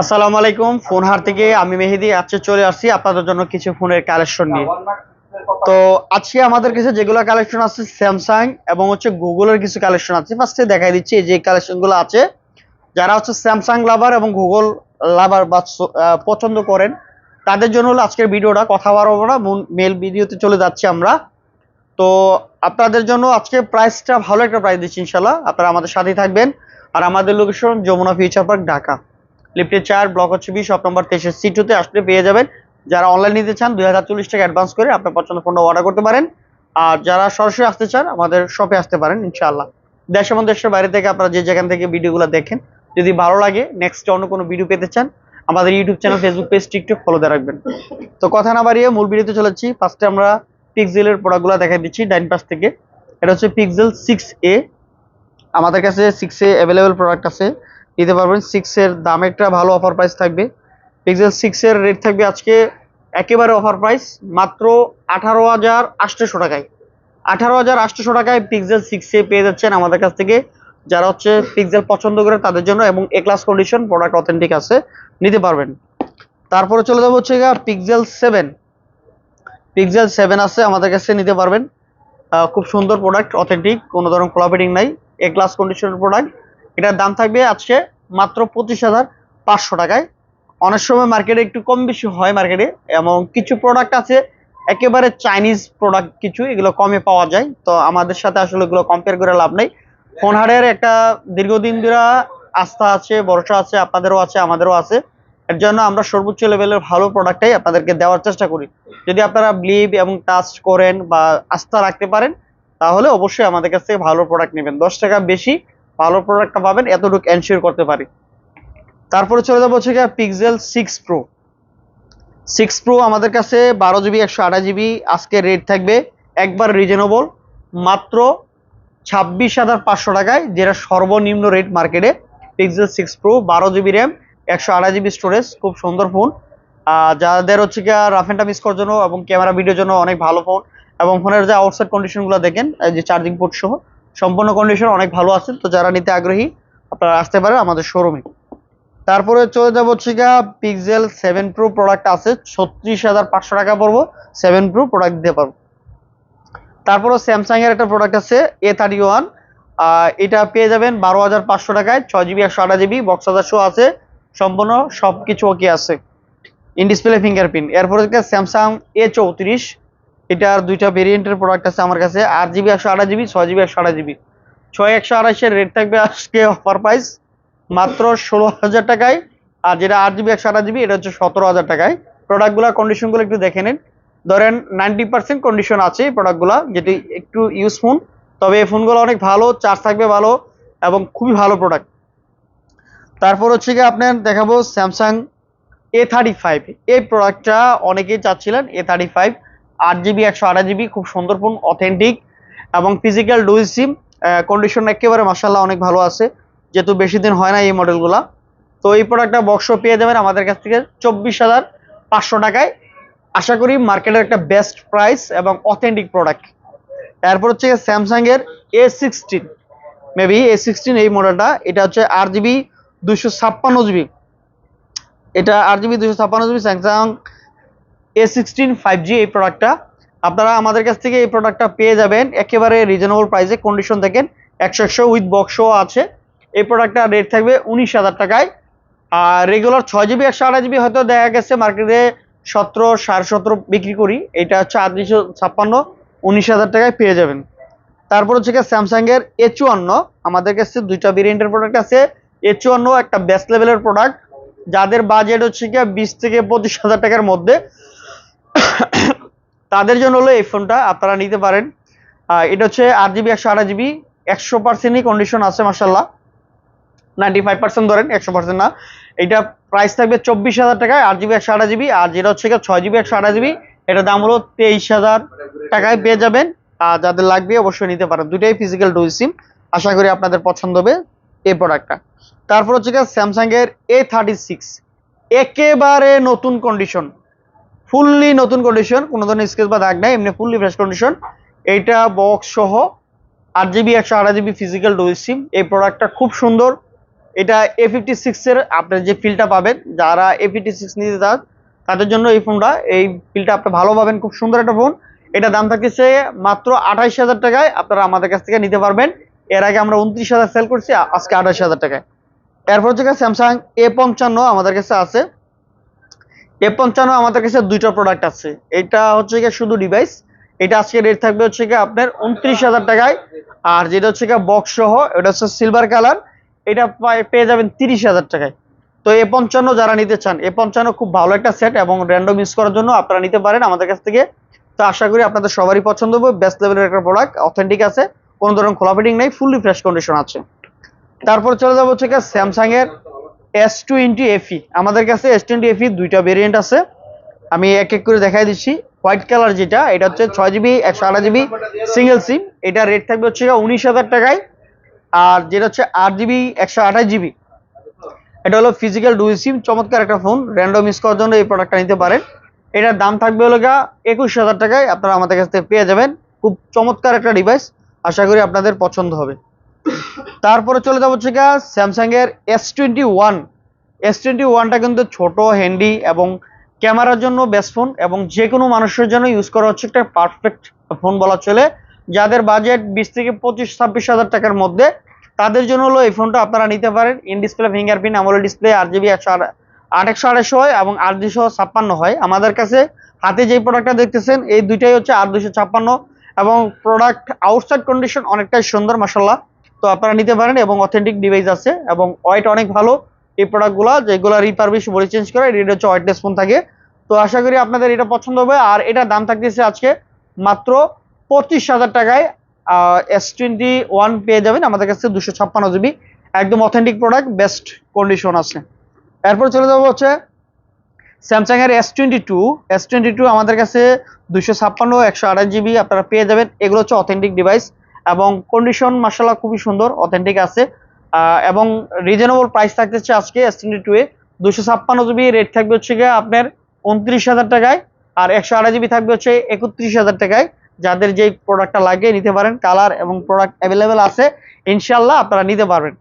আসসালামু আলাইকুম ফোন হার থেকে আমি মেহেদি। আজকে চলে আসছি আপনাদের জন্য কিছু ফোনের কালেকশন নিয়ে। তো আজকে আমাদের কাছে যেগুলো কালেকশন আছে স্যামসাং এবং হচ্ছে গুগলের কিছু কালেকশন আছে। ফার্স্টে দেখাই দিচ্ছি যে কালেকশনগুলো আছে। যারা হচ্ছে স্যামসাং লাভার এবং গুগল লাভার বা পছন্দ করেন, তাদের জন্য হলো আজকের ভিডিওটা। কথা বাড়াবো না, মেল ভিডিওতে চলে যাচ্ছি আমরা। তো আপনাদের জন্য আজকে প্রাইসটা ভালো একটা প্রাইস দিচ্ছি ইনশাল্লাহ আপনারা আমাদের সাথেই থাকবেন। আর আমাদের location Jamuna future park Dhaka লিফটে চার, ব্লক হচ্ছে বি শপ নম্বর তেইশের সি টুতে আসলে পেয়ে যাবেন। যারা অনলাইন নিতে চান, দুই হাজার চল্লিশ টাকা অ্যাডভান্স করে আপনার পছন্দ ফোনটা অর্ডার করতে পারেন। আর যারা সরাসরি আসতে চান, আমাদের শপে আসতে পারেন, ইনশাআল্লাহ। দেশ এবং দেশের বাইরে থেকে আপনারা যে যেখান থেকে ভিডিওগুলো দেখেন, যদি ভালো লাগে নেক্সট অন্য কোনো ভিডিও পেতে চান, আমাদের YouTube channel Facebook page TikTok follow দিয়ে রাখবেন। তো কথা না বাড়িয়ে মূল ভিডিওতে চলেছি ফার্স্টে আমরা পিক্সেলের প্রোডাক্টগুলো দেখাই দিচ্ছি, ডাইন পাশ থেকে। এটা হচ্ছে পিক্সেল সিক্স এ আমাদের কাছে সিক্স এ অ্যাভেলেবেল প্রোডাক্ট আছে। নিতে পারবেন সিক্স এর দাম একটা ভালো অফার প্রাইস থাকবে। পিক্সেল সিক্স এর রেট থাকবে আজকে একেবারে অফার প্রাইস মাত্র আঠারো হাজার আটশোশো টাকায়। আঠারো হাজার আটশোশো টাকায় পিক্সেল সিক্স পেয়ে যাচ্ছেন আমাদের কাছ থেকে যারা হচ্ছে পিক্সেল পছন্দ করে তাদের জন্য এবং A class condition product authentic আছে, নিতে পারবেন। তারপরে চলে যাব হচ্ছে পিক্সেল সেভেন পিক্সেল সেভেন আছে আমাদের কাছে, নিতে পারবেন। খুব সুন্দর প্রোডাক্ট অথেন্টিক কোনো ধরনের কোলাবেটিং নাই। এ ক্লাস কন্ডিশনের প্রোডাক্ট এটার দাম থাকবে আজকে মাত্র পঁচিশ হাজার পাঁচশো টাকায়। অনেক সময় মার্কেটে একটু কম বেশি হয় মার্কেটে এবং কিছু প্রোডাক্ট আছে, একেবারে চাইনিজ প্রোডাক্ট কিছু, এগুলো কমে পাওয়া যায়। তো আমাদের সাথে আসলে এগুলো কম্পেয়ার করে লাভ নেই। ফোনহারের একটা দীর্ঘদিন ধরে আস্থা আছে, ভরসা আছে, আপনাদেরও আছে, আমাদেরও আছে। এর জন্য আমরা সর্বোচ্চ লেভেলের ভালো প্রোডাক্টটাই আপনাদেরকে দেওয়ার চেষ্টা করি। যদি আপনারা ব্লিভ এবং টাচ করেন বা আস্থা রাখতে পারেন, তাহলে অবশ্যই আমাদের কাছ থেকে ভালো প্রোডাক্ট নেবেন। দশ টাকা বেশি ভালো প্রোডাক্টটা পাবেন, এতটুকু এনশিওর করতে পারি। তারপরে চলে যাব হচ্ছে Pixel six pro six pro আমাদের কাছে বারো জিবি একশো আঠাশ জিবি আজকে রেট থাকবে, একবার রিজনেবল মাত্র ছাব্বিশ হাজার পাঁচশো টাকায়, যেটা সর্বনিম্ন রেট মার্কেটে পিক্সেল সিক্স প্রো বারো জিবি র্যাম একশো আঠাশ জিবি স্টোরেজ খুব সুন্দর ফোন যাদের হচ্ছে গিয়ে রাফ অ্যান্ড মিস করার জন্য এবং ক্যামেরা ভিডিওর জন্য অনেক ভালো ফোন এবং ফোনের যে আউটসাইড কন্ডিশনগুলো দেখেন যে চার্জিং পোর্ট সহ সম্পূর্ণ কন্ডিশন অনেক ভালো আছে, তো যারা নিতে আগ্রহী আপনারা আসতে পারেন আমাদের শোরুমে তারপরে চলে যাব হচ্ছে পিক্সেল সেভেন প্রো প্রোডাক্ট আছে, ছত্রিশ হাজার পাঁচশো টাকা পড়ব সেভেন প্রো প্রোডাক্ট দিতে পারব। তারপরে স্যামসাং এর একটা প্রোডাক্ট আছে এ থার্টি ওয়ান এটা পেয়ে যাবেন বারো হাজার পাঁচশো টাকায়, ছয় জিবি একশো আঠাশ জিবি বক্স শো আছে, সম্পূর্ণ সব কিছু ওকে আছে। ইন ডিসপ্লে ফিঙ্গারপ্রিন্ট এরপরে স্যামসাং এ চৌত্রিশ এটার দুইটা ভেরিয়েন্টের প্রোডাক্ট আছে আমার কাছে, আট জিবি একশো আঠাশ জিবি ছয় জিবি একশো আঠাশ জিবি ছয়, একশো আঠাশের রেট থাকবে আজকে অফার প্রাইস মাত্র ষোলো হাজার টাকায়, আর যেটা আট জিবি একশো আঠাশ জিবি এটা হচ্ছে সতেরো হাজার টাকায়। প্রোডাক্টগুলোর কন্ডিশনগুলো একটু দেখে নিন। ধরেন নাইনটি পার্সেন্ট কন্ডিশন আছে এই প্রোডাক্টগুলো যেটি একটু ইউজফুল তবে এই ফোনগুলো অনেক ভালো চার্জ থাকবে ভালো, এবং খুবই ভালো প্রোডাক্ট তারপর হচ্ছে গিয়ে আপনার দেখাবো স্যামসাং এ থার্টি ফাইভ এই প্রোডাক্টটা অনেকেই চাচ্ছিলেন এ থার্টি ফাইভ আট জিবি একশো আঠাশ জিবি খুব সুন্দর ফোন অথেন্টিক এবং ফিজিক্যাল ডুইল সিম কন্ডিশন একেবারে মাসাল্লাহ অনেক ভালো আছে। যেহেতু বেশি দিন হয় না এই মডেলগুলা তো এই প্রোডাক্টটা বক্স পেয়ে যাবেন আমাদের কাছ থেকে চব্বিশ হাজার পাঁচশো টাকায়। আশা করি মার্কেটের একটা বেস্ট প্রাইস এবং অথেন্টিক প্রোডাক্ট এরপর হচ্ছে স্যামসাং এর A sixteen maybe A sixteen এই মডেলটা এটা হচ্ছে আট জিবি দুশো ছাপ্পান্ন জিবি এটা আট জিবি দুশো ছাপ্পান্ন GB Samsung A sixteen five G এই প্রোডাক্টটা আপনারা আমাদের কাছ থেকে এই প্রোডাক্টটা পেয়ে যাবেন। একেবারে রিজনেবল প্রাইসে কন্ডিশন দেখেন, একশো একশো উইথ বক্সও আছে। এই প্রোডাক্টটা রেট থাকবে উনিশ হাজার টাকায়। আর রেগুলার ছয় জিবি একশো আঠাশ জিবি হয়তো দেখা গেছে মার্কেটে সতেরো, সাড়ে সতেরো বিক্রি করি। এটা হচ্ছে আট দুশো ছাপ্পান্ন, উনিশ হাজার টাকায় পেয়ে যাবেন। তারপর হচ্ছে স্যামসাং এর এ চুয়ান্ন। আমাদের কাছে দুইটা ভেরিয়েন্টের প্রোডাক্ট আছে। এ চুয়ান্ন একটা বেস্ট লেভেলের প্রোডাক্ট যাদের বাজেট হচ্ছে গিয়ে বিশ থেকে পঁচিশ হাজার টাকার মধ্যে। তাদের জন্য হলো এই ফোনটা আপনারা নিতে পারেন। এটা হচ্ছে আট জিবি একশো আঠাশ জিবি একশো পার্সেন্টই কন্ডিশন আছে মাসাল্লাহ নাইনটি ফাইভ পার্সেন্ট ধরেন, একশো পার্সেন্ট না। এটা প্রাইস থাকবে চব্বিশ হাজার টাকায় আট জিবি একশো আঠাশ জিবি আর যেটা হচ্ছে ছয় জিবি একশো আঠাশ জিবি এটার দাম হলো তেইশ হাজার টাকায় পেয়ে যাবেন। আর যাদের লাগবে অবশ্যই নিতে পারেন। দুটাই ফিজিক্যাল ডুই সিম আশা করি আপনাদের পছন্দ হবে এই প্রোডাক্টটা তারপর হচ্ছে গিয়ে স্যামসাং এর এ থার্টি সিক্স একেবারে নতুন কন্ডিশন ফুললি নতুন কন্ডিশন কোনো ধরনের স্কেচ বা দাগ নাই, এমনি ফুললি ফ্রেশ কন্ডিশন এইটা বক্স সহ আট জিবি একশো আঠাশ জিবি ফিজিক্যাল ডুই সিম এই প্রোডাক্টটা খুব সুন্দর। এটা এ ফিফটি সিক্সের আপনার যে ফিলটা পাবেন, যারা এ ফিফটি সিক্স নিতে চান, তাদের জন্য এই ফোনটা এই ফিলটা আপনি ভালো পাবেন, খুব সুন্দর একটা ফোন এটা দাম থাকতেছে মাত্র আঠাইশ হাজার টাকায়। আপনারা আমাদের কাছ থেকে নিতে পারবেন। এর আগে আমরা উনত্রিশ হাজার সেল করছি আজকে আঠাইশ হাজার টাকায়। এরপর হচ্ছে স্যামসাং এ পঞ্চান্ন আমাদের কাছে আছে। এ পঞ্চান্ন আমাদের কাছে দুইটা প্রোডাক্ট আছে। এটা হচ্ছে গিয়ে শুধু ডিভাইস এটা আজকে রেট থাকবে হচ্ছে গিয়ে আপনার উনত্রিশ হাজার টাকায়। আর যেটা হচ্ছে গিয়ে বক্স সহ, এটা হচ্ছে সিলভার কালার এটা পেয়ে যাবেন তিরিশ হাজার টাকায়। তো এ পঞ্চান্ন যারা নিতে চান এ পঞ্চান্ন খুব ভালো একটা সেট এবং র্যান্ডম ইউজ করার জন্য আপনারা নিতে পারেন। আমাদের কাছ থেকে তো আশা করি আপনাদের সবারই পছন্দ হবে। বেস্ট লেভেলের একটা প্রোডাক্ট অথেন্টিক আছে, কোনো ধরনের খোলা ফিটিং নেই ফুললি ফ্রেশ কন্ডিশন আছে। তারপর চলে যাব হচ্ছে গিয়ে স্যামসাং এর। এস টোয়েন্টি এফি আমাদের কাছে এস টোয়েন্টি এফি দুইটা ভেরিয়েন্ট আছে। আমি এক এক করে দেখাই দিচ্ছি। হোয়াইট কালার যেটা, এটা হচ্ছে ছয় জিবি একশো আঠাশ জিবি সিঙ্গেল সিম এটা রেট থাকবে হচ্ছে উনিশ হাজার টাকায়। আর যেটা হচ্ছে আট জিবি একশো আঠাশ জিবি এটা হলো ফিজিক্যাল ডুই সিম চমৎকার একটা ফোন র্যান্ডম ইউজ করার জন্য এই প্রোডাক্টটা নিতে পারেন। এটার দাম থাকবে হলো একুশ হাজার টাকায়। আপনারা আমাদের কাছ থেকে পেয়ে যাবেন। খুব চমৎকার একটা ডিভাইস আশা করি আপনাদের পছন্দ হবে। তারপরে চলে যাব হচ্ছে গা স্যামসাং এর S twenty one S twenty ওয়ানটা কিন্তু ছোট হ্যান্ডি এবং ক্যামেরার জন্য বেস্ট ফোন এবং যে কোনো মানুষের জন্য ইউজ করা হচ্ছে একটা পারফেক্ট ফোন বলা চলে। যাদের বাজেট বিশ থেকে পঁচিশ, ছাব্বিশ হাজার টাকার মধ্যে, তাদের জন্য হলো এই ফোনটা আপনারা নিতে পারেন। In display fingerprint AMOLED display আট জিবি একশো আট, একশো আড়াইশো হয় এবং আট দুশো ছাপ্পান্ন হয়। আমাদের কাছে হাতে যেই প্রোডাক্টটা দেখতেছেন, এই দুইটাই হচ্ছে আট দুশো ছাপ্পান্ন এবং প্রোডাক্ট আউটসাইড কন্ডিশন অনেকটাই সুন্দর মাসাল্লাহ তো আপনারা নিতে পারেন এবং অথেন্টিক ডিভাইস আছে এবং ওয়েট অনেক ভালো। এই প্রোডাক্টগুলো যেগুলো রিপারবিশ বডি চেঞ্জ করে এটা হচ্ছে ওয়েটলেস ফোন থাকে। তো আশা করি আপনাদের এটা পছন্দ হবে। আর এটা দাম থাকতেছে আজকে মাত্র পঁচিশ হাজার টাকায়। এস টোয়েন্টি ওয়ান পেয়ে যাবেন। আমাদের কাছে দুশো ছাপ্পান্ন জিবি। একদম অথেন্টিক প্রোডাক্ট বেস্ট কন্ডিশন আছে। এরপর চলে যাব হচ্ছে স্যামসাং এর S twenty two S twenty two আমাদের কাছে দুশো ছাপ্পান্ন, একশো আঠাশ জিবি আপনারা পেয়ে যাবেন। এগুলো হচ্ছে অথেন্টিক ডিভাইস এবং কন্ডিশন মার্শাল্লাহ খুবই সুন্দর অথেন্টিক আছে। এবং রিজনেবল প্রাইস থাকতেছে আজকে এস টোয়েন্টি টু এ। দুশো ছাপ্পান্ন জিবি রেট থাকবে হচ্ছে গিয়ে আপনার উনত্রিশ হাজার টাকায়, আর একশো আঠাশ জিবি থাকবে হচ্ছে একত্রিশ হাজার টাকায়। যাদের যেই প্রোডাক্টটা লাগে নিতে পারেন কালার এবং প্রোডাক্ট অ্যাভেলেবেল আছে ইনশাল্লাহ আপনারা নিতে পারবেন।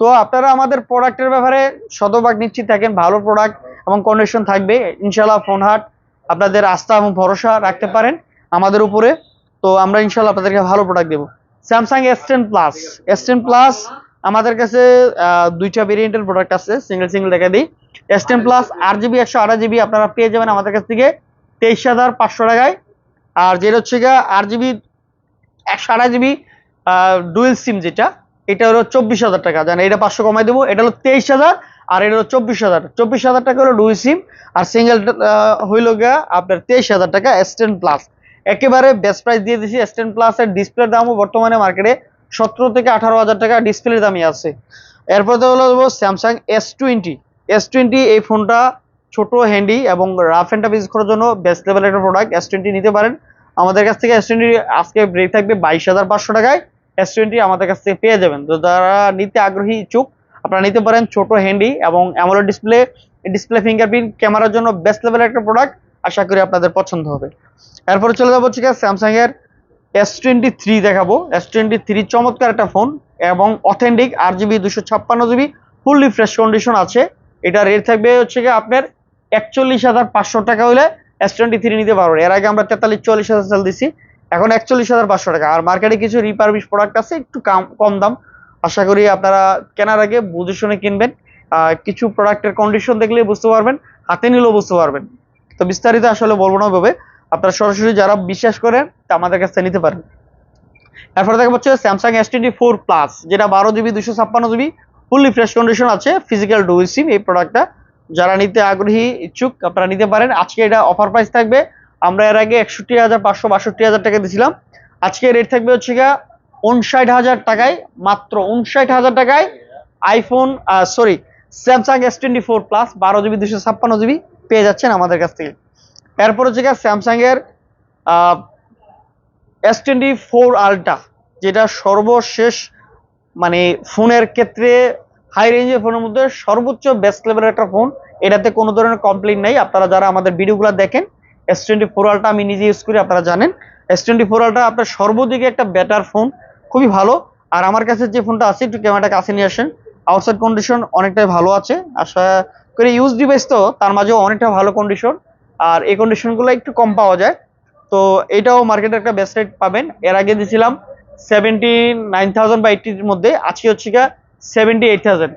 তো আপনারা আমাদের প্রোডাক্টের ব্যাপারে শতভাগ নিশ্চিত থাকেন, ভালো প্রোডাক্ট এবং কন্ডিশন থাকবে। ইনশাল্লাহ ফোন হাট আপনাদের আস্থা এবং ভরসা রাখতে পারেন আমাদের উপরে। তো আমরা ইনশাল্লাহ আপনাদেরকে ভালো প্রোডাক্ট দেবো। Samsung S ten plus S ten plus আমাদের কাছে দুইটা ভেরিয়েন্টের প্রোডাক্ট আছে সিঙ্গেল সিঙ্গেল দেখা দিই। এস টেন প্লাস আট জিবি একশো আঠাশ জিবি আপনারা পেয়ে যাবেন আমাদের কাছ থেকে তেইশ হাজার পাঁচশো টাকায়। আর যেটা হচ্ছে গিয়ে, আট জিবি একশো আঠাশ জিবি ডুয়েল সিম যেটা, এটা হলো চব্বিশ হাজার টাকা। জানেন এটা পাঁচশো কমাই দেবো, এটা হলো তেইশ হাজার, আর এটা হলো চব্বিশ হাজার। চব্বিশ হাজার টাকা হলো ডুয়েল সিম আর সিঙ্গেল হইল গিয়া আপনার তেইশ হাজার টাকা এস টেন প্লাস একেবারে বেস্ট প্রাইস দিয়ে দিয়েছি এস টেন প্লাসের ডিসপ্লের দামও বর্তমানে মার্কেটে সতেরো থেকে আঠারো হাজার টাকা ডিসপ্লের দামই আছে। এরপর তো হলো Samsung S twenty S twenty এই ফোনটা ছোট হ্যান্ডি এবং রাফ অ্যান্ড টাফ ইউজ করার জন্য বেস্ট লেভেলের একটা প্রোডাক্ট এস টোয়েন্টি নিতে পারেন। আমাদের কাছ থেকে এস টোয়েন্টি আজকে ব্রেক থাকবে বাইশ হাজার পাঁচশো টাকায়। এস টোয়েন্টি আমাদের কাছ থেকে পেয়ে যাবেন। তো যারা নিতে আগ্রহী ইচ্ছুক, আপনারা নিতে পারেন ছোট হ্যান্ডি এবং অ্যামোলেড ডিসপ্লে ডিসপ্লে ফিঙ্গারপ্রিন্ট ক্যামেরার জন্য বেস্ট লেভেলের একটা প্রোডাক্ট আশা করি আপনাদের পছন্দ হবে। এরপরে চলে যাব ঠিক আছে স্যামসাং এর এস টোয়েন্টি থ্রি দেখাবো। এস টোয়েন্টি থ্রি চমৎকার একটা ফোন এবং অথেন্টিক আট জিবি দুশো ছাপ্পান্ন জিবি ফুললি ফ্রেশ কন্ডিশন আছে। এটা রেট থাকবে হচ্ছে গিয়ে আপনার একচল্লিশ হাজার পাঁচশো টাকা হলে এস টোয়েন্টি থ্রি নিতে পারবেন। এর আগে আমরা তেতাল্লিশ, চল্লিশ হাজার সেল দিছি, এখন একচল্লিশ হাজার পাঁচশো টাকা। আর মার্কেটে কিছু রিপারবিশ প্রোডাক্ট আছে, একটু কম কম দাম। আশা করি আপনারা কেনার আগে বুঝে শুনে কিনবেন। কিছু প্রোডাক্টের কন্ডিশন দেখলে বুঝতে পারবেন, হাতে নিলেও বুঝতে পারবেন। তো বিস্তারিত আসলে বলব না ভাবে আপনারা সরাসরি যারা বিশ্বাস করেন, তা আমাদের কাছ নিতে পারেন। এরপরে দেখা হচ্ছে Samsung S twenty four plus যেটা বারো জিবি দুশো ছাপ্পান্ন জিবি ফুললি ফ্রেশ কন্ডিশন আছে ফিজিক্যাল ডুয়েল সিম এই প্রোডাক্টটা যারা নিতে আগ্রহী ইচ্ছুক, আপনারা নিতে পারেন। আজকে এটা অফার প্রাইস থাকবে, আমরা এর আগে একষট্টি হাজার পাঁচশো বাষট্টি হাজার টাকা দিয়েছিলাম। আজকে রেট থাকবে হচ্ছে গিয়া উনষাট হাজার টাকায়, মাত্র উনষাট হাজার টাকায় iPhone sorry Samsung S twenty four plus বারো জিবি দুশো ছাপ্পান্ন জিবি পেয়ে যাচ্ছেন আমাদের কাছ থেকে। এরপর হচ্ছে গিয়া স্যামসাং এর এস টোয়েন্টি ফোর আলট্রা যেটা সর্বশেষ মানে ফোনের ক্ষেত্রে হাই রেঞ্জের ফোনের মধ্যে সর্বোচ্চ বেস্ট লেভেলের একটা ফোন এটাতে কোনো ধরনের কমপ্লেন নেই। আপনারা যারা আমাদের ভিডিওগুলো দেখেন এস টোয়েন্টি ফোর আলটা আমি নিজে ইউজ করি, আপনারা জানেন। এস টোয়েন্টি ফোর আলটা আপনার সর্বদিকে একটা বেটার ফোন খুবই ভালো। আর আমার কাছে যে ফোনটা আছে, একটু ক্যামেরাটা কাছে নিয়ে আসেন। আউটসাইড কন্ডিশন অনেকটাই ভালো আছে। আশা করি ইউজ ডিভাইস তো, তার মাঝেও অনেকটা ভালো কন্ডিশন আর এই কন্ডিশনগুলো একটু কম পাওয়া যায়। তো এটাও মার্কেটে একটা বেস্ট রেট পাবেন। এর আগে দিয়েছিলাম সেভেন্টি নাইন থাউজেন্ড বা এইটির মধ্যে। আজকে হচ্ছে গা সেভেন্টি এইট থাউজেন্ড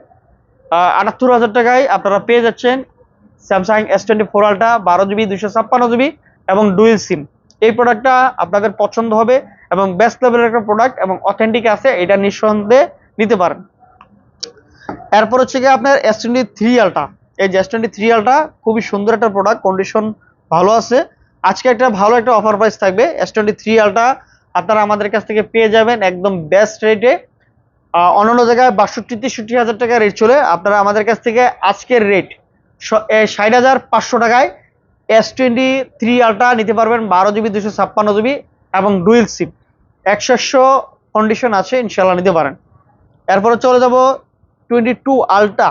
আটাত্তর হাজার টাকায় আপনারা পেয়ে যাচ্ছেন Samsung S twenty four ultra বারো জিবি দুশো ছাপ্পান্ন জিবি এবং ডুয়েল সিম এই প্রোডাক্টটা আপনাদের পছন্দ হবে এবং বেস্ট লেভেলের একটা প্রোডাক্ট এবং অথেন্টিক আছে, এটা নিঃসন্দেহে নিতে পারেন। এরপর হচ্ছে গিয়ে আপনার এস টোয়েন্টি থ্রি আলটা এই এস টোয়েন্টি থ্রি আলটা খুবই সুন্দর একটা প্রোডাক্ট কন্ডিশন ভালো আছে। আজকে একটা ভালো একটা অফার প্রাইস থাকবে এস টোয়েন্টি থ্রি আলটা আপনারা আমাদের কাছ থেকে পেয়ে যাবেন একদম বেস্ট রেটে অন্যান্য জায়গায় বাষট্টি, তেষট্টি হাজার টাকা রেট চলে। আপনারা আমাদের কাছ থেকে আজকের রেট ষাট হাজার পাঁচশো টাকায় এস টোয়েন্টি থ্রি আলটা নিতে পারবেন, বারো জিবি, দুশো ছাপ্পান্ন জিবি এবং ডুয়েল সিম একশো কন্ডিশন আছে ইনশাল্লাহ নিতে পারেন। এরপরে চলে যাব টোয়েন্টি টু আলটা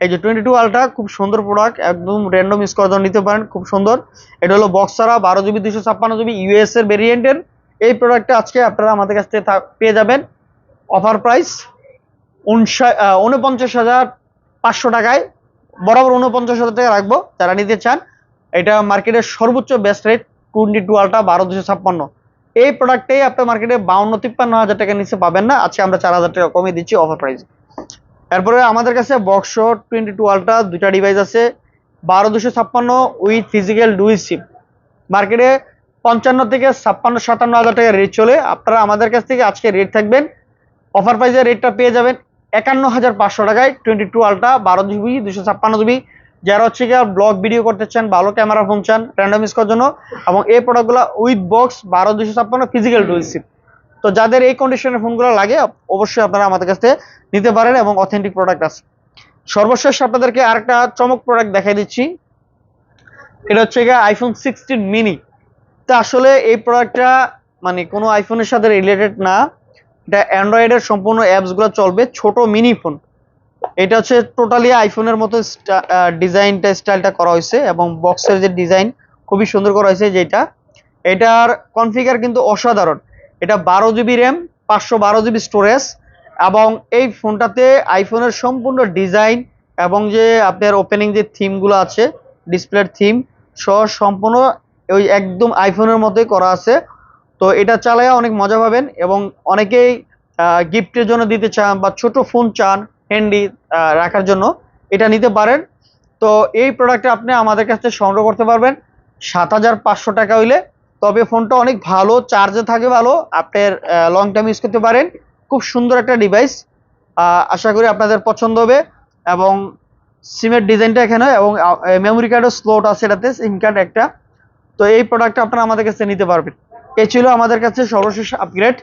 এই যে টোয়েন্টি টু আলটা খুব সুন্দর প্রোডাক্ট একদম র্যান্ডম ইউজ করার নিতে পারেন, খুব সুন্দর। এটা হলো বক্সারা বারো জিবি দুশো ছাপ্পান্ন জিবি ইউএস এর ভেরিয়েন্টের এই প্রোডাক্টটা আজকে আপনারা আমাদের কাছ থেকে পেয়ে যাবেন। অফার প্রাইস উনপঞ্চাশ হাজার পাঁচশো টাকায়। বরাবর উনপঞ্চাশ হাজার টাকা রাখব, যারা নিতে চান। এটা মার্কেটের সর্বোচ্চ বেস্ট রেট টোয়েন্টি টু আলটা বারো দুশো ছাপ্পান্ন। এই প্রোডাক্টেই আপনার মার্কেটে বাউন্ন, তিপ্পান্ন হাজার টাকা নিচে পাবেন না। আজকে আমরা চার হাজার টাকা কমিয়ে দিচ্ছি অফার প্রাইস এরপরে আমাদের কাছে বক্স টোয়েন্টি টু আলটা দুইটা ডিভাইস আছে, বারো দুশো ছাপ্পান্ন উইথ ফিজিক্যাল ডুই সিম মার্কেটে পঞ্চান্ন থেকে ছাপ্পান্ন, সাতান্ন হাজার টাকা রেট চলে। আপনারা আমাদের কাছ থেকে আজকে রেট থাকবেন অফার প্রাইসের রেটটা পেয়ে যাবেন একান্ন হাজার পাঁচশো টাকায় টোয়েন্টি টু আলটা বারো জিবি দুশো ছাপ্পান্ন জিবি। যারা হচ্ছে গিয়ে ব্লগ ভিডিও করতে চান, ভালো ক্যামেরা ফোন চান র্যান্ডম ইউজ করার জন্য, এবং এই প্রোডাক্টগুলো উইথ বক্স বারো দুশো ছাপ্পান্ন ফিজিক্যাল ডুয়েল সিম তো যাদের এই কন্ডিশনের ফোনগুলো লাগে, অবশ্যই আপনারা আমাদের কাছ থেকে নিতে পারেন এবং অথেন্টিক প্রোডাক্ট আছে। সর্বশেষ আপনাদেরকে আরেকটা চমক প্রোডাক্ট দেখাই দিচ্ছি। এটা হচ্ছে গিয়ে আইফোন সিক্সটিন মিনি তা আসলে এই প্রোডাক্টটা মানে কোনো আইফোনের সাথে রিলেটেড না। এটা অ্যান্ড্রয়েডের সম্পূর্ণ অ্যাপসগুলো চলবে, ছোট মিনি ফোন এটা হচ্ছে টোটালি আইফোনের মতো ডিজাইনটা স্টাইলটা করা হয়েছে এবং বক্সের যে ডিজাইন খুবই সুন্দর করা হয়েছে যেটা। এটার কনফিগার কিন্তু অসাধারণ। এটা বারো জিবি র্যাম পাঁচশো বারো জিবি স্টোরেজ এবং এই ফোনটাতে আইফোনের সম্পূর্ণ ডিজাইন এবং যে আপনার ওপেনিং যে থিমগুলো আছে ডিসপ্লের থিম সহ সম্পূর্ণ ওই একদম আইফোনের মতোই করা আছে। তো এটা চালায় অনেক মজা পাবেন এবং অনেকেই গিফটের জন্য দিতে চান বা ছোট ফোন চান হ্যান্ডি রাখার জন্য এটা নিতে পারেন। তো এই প্রোডাক্টটা আপনি আমাদের কাছ থেকে সংগ্রহ করতে পারবেন। সাত হাজার পাঁচশো টাকা হইলে তবে ফোনটা অনেক ভালো চার্জে থাকে ভালো আপনার লং টাইম ইউজ করতে পারেন। খুব সুন্দর একটা ডিভাইস আশা করি আপনাদের পছন্দ হবে এবং সিমের ডিজাইনটা এখানে এবং মেমোরি কার্ডও স্লোট আছে এটাতে সিম কার্ড একটা। তো এই প্রোডাক্টটা আপনারা আমাদের কাছে নিতে পারবেন। এই ছিল আমাদের কাছে সর্বশেষ আপগ্রেড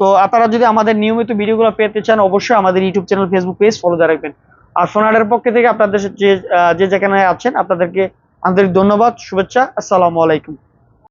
তো আপনারা যদি আমাদের নিয়মিত ভিডিওগুলো পেতে চান, অবশ্যই আমাদের YouTube channel Facebook page follow দিয়ে রাখবেন। আর ফোনাডের পক্ষ থেকে আপনাদের যে যে যেখানে আছেন, আপনাদেরকে আন্তরিক ধন্যবাদ, শুভেচ্ছা, আসসালামু আলাইকুম।